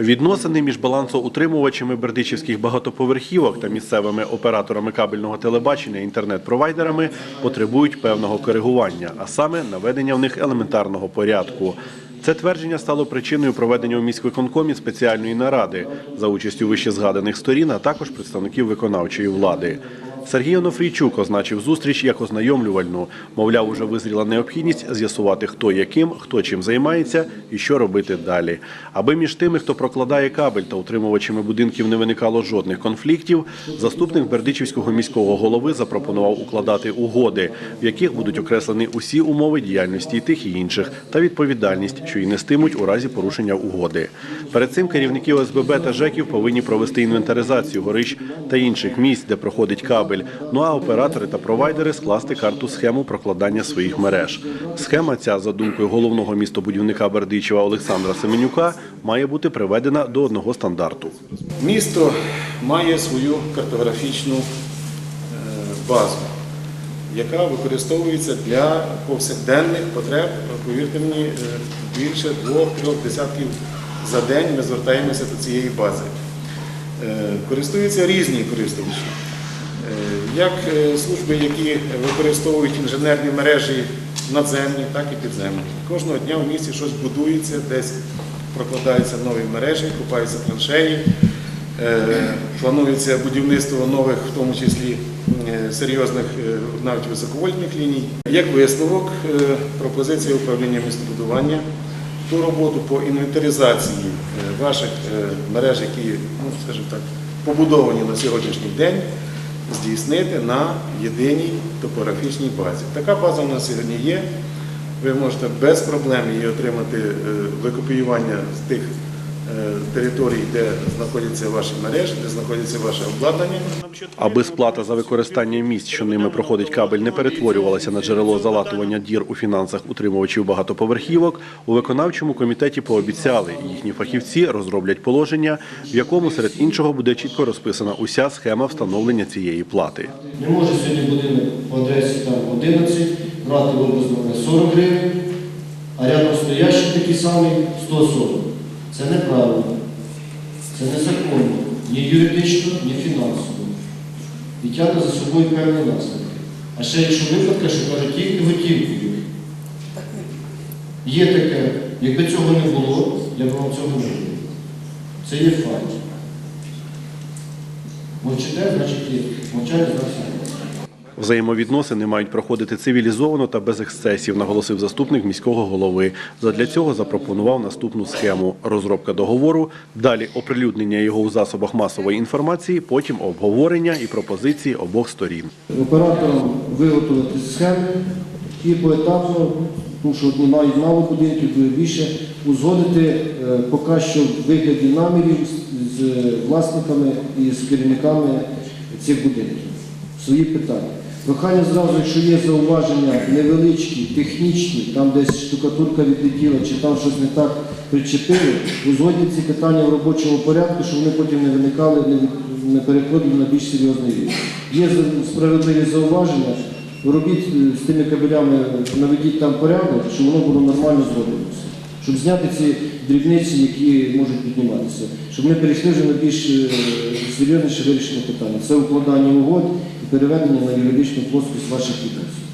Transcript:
Відносини між балансоутримувачами бердичівських багатоповерхівок та місцевими операторами кабельного телебачення інтернет-провайдерами потребують певного коригування, а саме наведення в них елементарного порядку. Це твердження стало причиною проведення у міськвиконкомі спеціальної наради за участю вище згаданих сторін, а також представників виконавчої влади. Сергій Онофрійчук означив зустріч як ознайомлювальну. Мовляв, уже визріла необхідність з'ясувати, хто яким, хто чим займається і що робити далі. Аби між тими, хто прокладає кабель та утримувачами будинків не виникало жодних конфліктів, заступник Бердичівського міського голови запропонував укладати угоди, в яких будуть окреслені усі умови діяльності тих і інших та відповідальність, що й нестимуть у разі порушення угоди. Перед цим керівники ОСББ та ЖЕКів повинні провести інвентаризацію горищ та інших місць, де проходить кабель. Ну а оператори та провайдери скласти карту схему прокладання своїх мереж. Схема ця, за думкою головного містобудівника Бердичева Олександра Семенюка, має бути приведена до одного стандарту. Місто має свою картографічну е, базу, яка використовується для повсякденних потреб, повірте мені, е, більше двох-трьох десятків за день ми звертаємося до цієї бази. Е, Користуються різні користувачі. Як е, служби, які використовують інженерні мережі надземні, так і підземні. Кожного дня в місті щось будується, десь прокладаються нові мережі, купаються траншеї, е, планується будівництво нових, в тому числі е, серйозних навіть високовольтних ліній. Як висновок, пропозиція управління містобудування ту роботу по інвентаризації ваших мереж, які, ну, скажімо так, побудовані на сьогоднішній день, здійснити на єдиній топографічній базі. Така база у нас сьогодні є. Ви можете без проблем її отримати е, викопіювання з тих е, територій, де знаходяться ваші мережі, де знаходиться ваше обладнання. Аби сплата за використання місць, що ними проходить кабель, не перетворювалася на джерело залатування дір у фінансах утримувачів багатоповерхівок, у виконавчому комітеті пообіцяли, їхні фахівці розроблять положення, в якому серед іншого буде чітко розписана уся схема встановлення цієї плати. Не може сьогодні будинок в Одесі там 11, брати в обласному 40 гривень, а рядом стоящий такий самий 140. Це неправильно. Це незаконно. Ні юридично, ні фінансово. І тягне за собою певні наслідки. А ще якщо випадка, що кажуть, тільки готівкою. Є таке, якби цього не було, я б вам цього не говорив. Це є факт. Мовчите, значить є. Мовчання значить є. Взаємовідносини мають проходити цивілізовано та без ексцесів, наголосив заступник міського голови. Задля цього запропонував наступну схему: розробка договору, далі оприлюднення його у засобах масової інформації, потім обговорення і пропозиції обох сторін. операторам виготовити схеми і поетапно, тому що одні мало будинків, другі більше, узгодити е, поки що вигляді намірів з власниками і з керівниками цих будинків. Свої питання. Прохання зразу, якщо є зауваження невеличкі, технічні, там десь штукатурка відлетіла, чи там щось не так причепили, узгодіть ці питання в робочому порядку, щоб вони потім не виникали, не, переходили на більш серйозний рівень. Є справедливі зауваження, робіть е, з тими кабелями, наведіть там порядок, щоб воно було нормально зроблено. Щоб зняти ці дрібниці, які можуть підніматися, щоб ми перейшли вже на більш е, серйозніше вирішення питання. Це укладання угод переведення на юридичну плоскость ваших відносин.